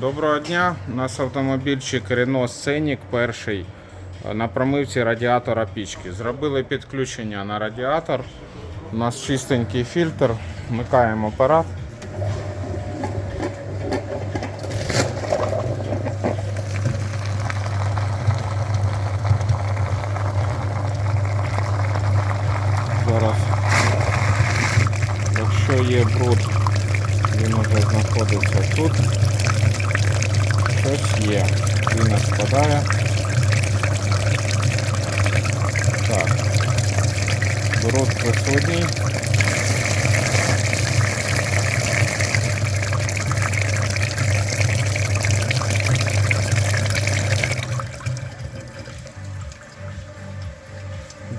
Доброго дня. У нас автомобільчик Renault Scenic перший е, на промивці радіатора пічки. Зробили підключення на радіатор. У нас чистенький фільтр. Вмикаємо апарат. Зараз, якщо є бруд, він уже знаходиться тут. Щось є. Він не спадає. Так. Бруд присутній.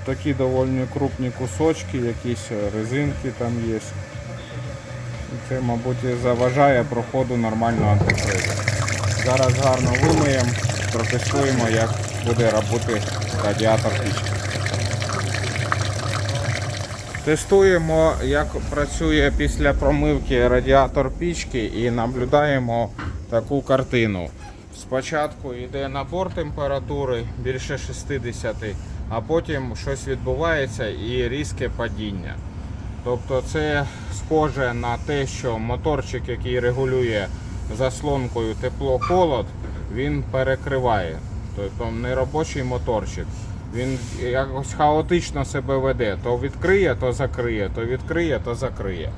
Такі доволі крупні кусочки, якісь резинки там є. Це, мабуть, заважає проходу нормального антифризу. Зараз гарно вимиємо, протестуємо, як буде працювати радіатор пічки. Тестуємо, як працює після промивки радіатор пічки і наблюдаємо таку картину. Спочатку йде набор температури більше 60, а потім щось відбувається і різке падіння. Тобто це схоже на те, що моторчик, який регулює заслонкою тепло-холод, він перекриває. Тобто неробочий моторчик. Він якось хаотично себе веде. То відкриє, то закриє, то відкриє, то закриє.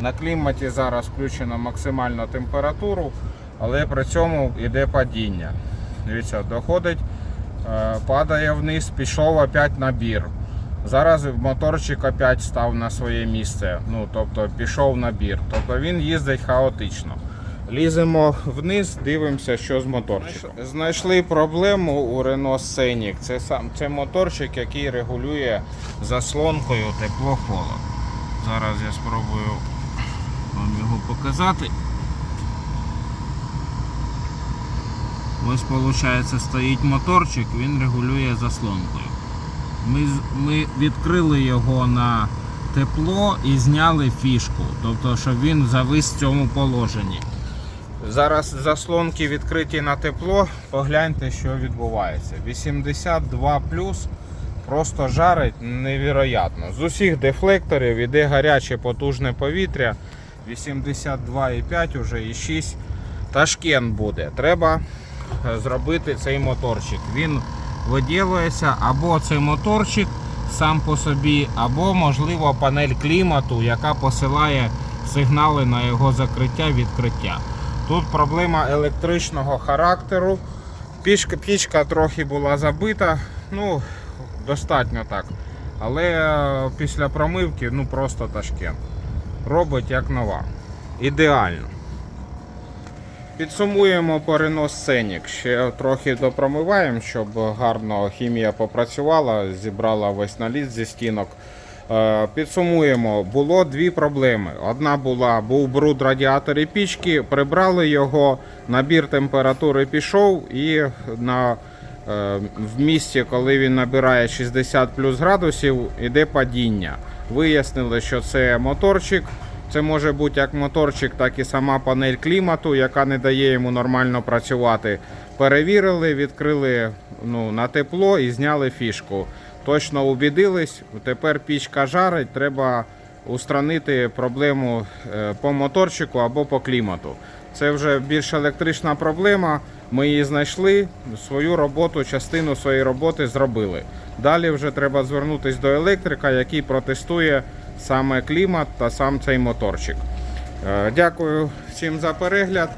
На кліматі зараз включено максимальну температуру, але при цьому йде падіння. Дивіться, доходить, е, падає вниз, пішов опять набір. Зараз моторчик опять став на своє місце. Ну, тобто пішов набір. Тобто він їздить хаотично. Ліземо вниз, дивимося, що з моторчиком. Знайшли проблему у Renault Scenic. Це сам це моторчик, який регулює заслонкою тепло-холод. Зараз я спробую вам його показати. Ось виходить стоїть моторчик, він регулює заслонкою. Ми, ми відкрили його на тепло і зняли фішку, тобто, щоб він завис в цьому положенні. Зараз заслонки відкриті на тепло. Погляньте, що відбувається. 82 просто жарить невіроятно. З усіх дефлекторів іде гаряче потужне повітря. 82,5 уже і 6. Ташкен буде. Треба е, зробити цей моторчик. Він виділується або цей моторчик сам по собі, або, можливо, панель клімату, яка посилає сигнали на його закриття відкриття. Тут проблема електричного характеру. Пічка, пічка трохи була забита, ну, достатньо так. Але е, після промивки ну просто ташкен. Робить як нова. Ідеально. Підсумуємо по Renault Ще трохи допромиваємо, щоб гарно хімія попрацювала, зібрала весь наліт зі стінок. Е, Підсумуємо, було дві проблеми. Одна була, був бруд радіаторі пічки, прибрали його, набір температури пішов і на, е, в місці, коли він набирає 60 плюс градусів, іде падіння. Вияснили, що це моторчик. Це може бути як моторчик, так і сама панель клімату, яка не дає йому нормально працювати. Перевірили, відкрили ну, на тепло і зняли фішку. Точно убідились, тепер пічка жарить, треба устранити проблему е, по моторчику або по клімату. Це вже більш електрична проблема. Ми її знайшли, свою роботу, частину своєї роботи зробили. Далі вже треба звернутися до електрика, який протестує саме клімат та сам цей моторчик. Е, Дякую всім за перегляд.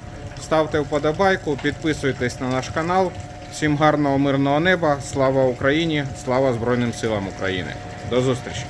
Ставте вподобайку, підписуйтесь на наш канал. Всім гарного мирного неба. Слава Україні! Слава Збройним силам України! До зустрічі!